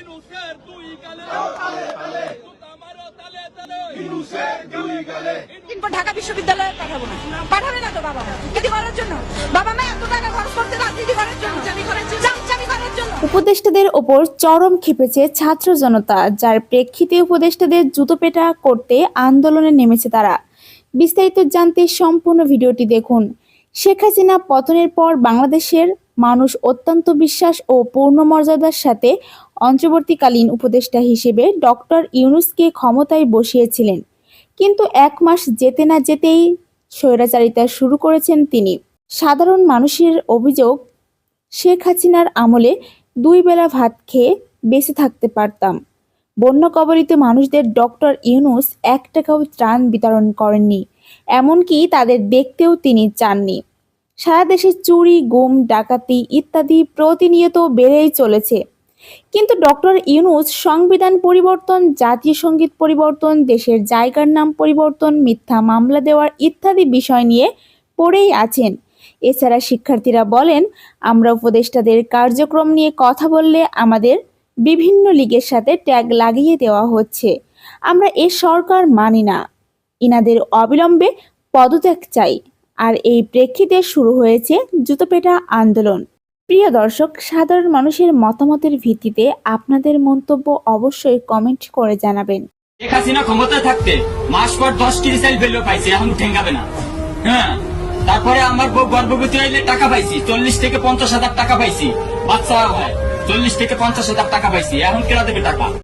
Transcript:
ইনুসের দুই গালে। জুতা মারো তালে তালে। কিংবা ঢাকা বিশ্ববিদ্যালয়ে পাঠাবো না। পাঠাবে না তো বাবা। দিদি করার জন্য। বাবা মা এত টাকা খরচ করতে রাজনীতি করার জন্য। করার উপদেষ্টাদের ওপর চরম ক্ষেপেছে ছাত্র জনতা যার প্রেক্ষিতে উপদেষ্টাদের জুতো পেটা করতে আন্দোলনে নেমেছে তারা। বিস্তারিত জানতে সম্পূর্ণ ভিডিওটি দেখুন। শেখ হাসিনা পতনের পর বাংলাদেশের মানুষ অত্যন্ত বিশ্বাস ও পূর্ণ মর্যাদার সাথে অন্তর্বর্তীকালীন উপদেষ্টা হিসেবে ডক্টর ইউনুসকে ক্ষমতায় বসিয়েছিলেন। কিন্তু এক মাস যেতে না যেতেই স্বৈরাচারিতা শুরু করেছেন তিনি। সাধারণ মানুষের অভিযোগ, শেখ হাসিনার আমলে দুই বেলা ভাত খেয়ে বেঁচে থাকতে পারতাম। বন্য কবলিত মানুষদের ডক্টর ইউনুস এক টাকাও ত্রাণ বিতরণ করেননি, এমনকি তাদের দেখতেও তিনি চাননি। সারা দেশে চুরি, গুম, ডাকাতি ইত্যাদি প্রতিনিয়ত বেড়েই চলেছে। কিন্তু ডক্টর ইউনুস সংবিধান পরিবর্তন, জাতীয় সংগীত পরিবর্তন, দেশের জায়গার নাম পরিবর্তন, মিথ্যা মামলা দেওয়ার ইত্যাদি বিষয় নিয়ে পড়েই আছেন। এছাড়া শিক্ষার্থীরা বলেন, আমরা উপদেষ্টাদের কার্যক্রম নিয়ে কথা বললে আমাদের বিভিন্ন লীগের সাথে ট্যাগ লাগিয়ে দেওয়া হচ্ছে। আমরা এ সরকার মানি না। ইনাদের অবিলম্বে পদত্যাগ চাই। আর এই প্রেক্ষিতে শুরু হয়েছে জুতোপেটা আন্দোলন। প্রিয় দর্শক, সাধারণ মানুষের মতামতের ভিত্তিতে আপনাদের মন্তব্য অবশ্যই কমেন্ট করে জানাবেন। শেখ হাসিনা থাকতে মাস পর দশ পাইছি, এখন ঠেঙ্গাবে না। হ্যাঁ তারপরে আমার বউ গর্ভবতী হইলে টাকা পাইছি, চল্লিশ থেকে পঞ্চাশ হাজার টাকা পাইছি। বাচ্চা হয়, চল্লিশ থেকে পঞ্চাশ হাজার টাকা পাইছি, এখন কেনা দেবে টাকা?